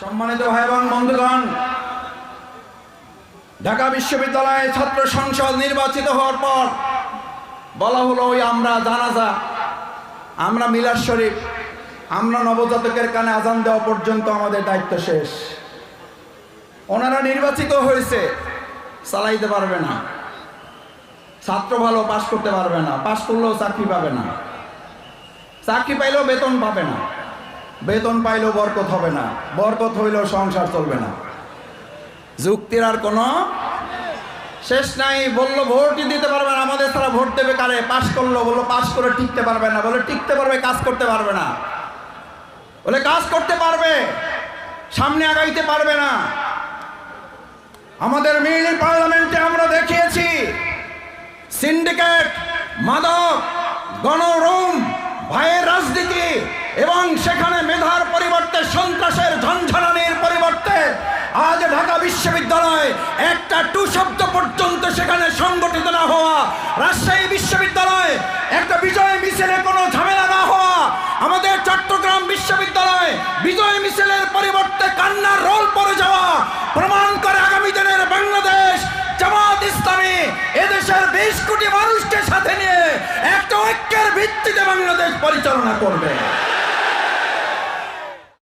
সম্মানিত ভাই এবং বন্ধুগণ, ঢাকা বিশ্ববিদ্যালয়ে ছাত্র সংসদ নির্বাচিত হওয়ার পর বলা হলো ওই আমরা জানাজা, আমরা মিলার শরীফ, আমরা নবজাতকের কানে আজান দেওয়া পর্যন্ত আমাদের দায়িত্ব শেষ। ওনারা নির্বাচিত হয়েছে, চালাইতে পারবে না। ছাত্র ভালো পাশ করতে পারবে না, পাশ করলেও চাকরি পাবে না। চাকরি পাইলেও বেতন পাবে না। বেতন পাইলেও বরকত হবে না, বরকত হইলেও সংসার চলবে না। যুক্তির আর কোনো শেষ নাই, বলল ভোটই দিতে পারবে না, আমাদের তারা ভোট দেবে কারে? পাশ করল, বলল পাশ করে টিকতে পারবে না, বলে টিকতে পারবে, কাজ করতে পারবে না। বলে কাজ করতে পারবে, সামনে আগাইতে পারবে না। আমাদের মিল পার্লামেন্টে আমরা দেখিয়েছি, সিন্ডিকেট, মাদক, গণরুম এবং সেখানে মেধার পরিবর্তে সন্ত্রাসের ঝঞ্ঝানির পরিবর্তে আজ ঢাকা বিশ্ববিদ্যালয় একটা টু শব্দ পর্যন্ত সেখানে সংগঠিত না হওয়া, রাজশাহী বিশ্ববিদ্যালয় একটা বিজয় মিছিলে কোনো ঝামেলা না হওয়া, আমাদের চট্টগ্রাম বিশ্ববিদ্যালয় বিজয় মিছিলের পরিবর্তে কান্নার রোল পড়ে যাওয়া, প্রমাণ করে আগামী দিনের বাংলাদেশ জামাত ইসলামী এদেশের বিশ কোটি মানুষকে সাথে নিয়ে একটা ঐক্যের ভিত্তিতে বাংলাদেশ পরিচালনা করবে।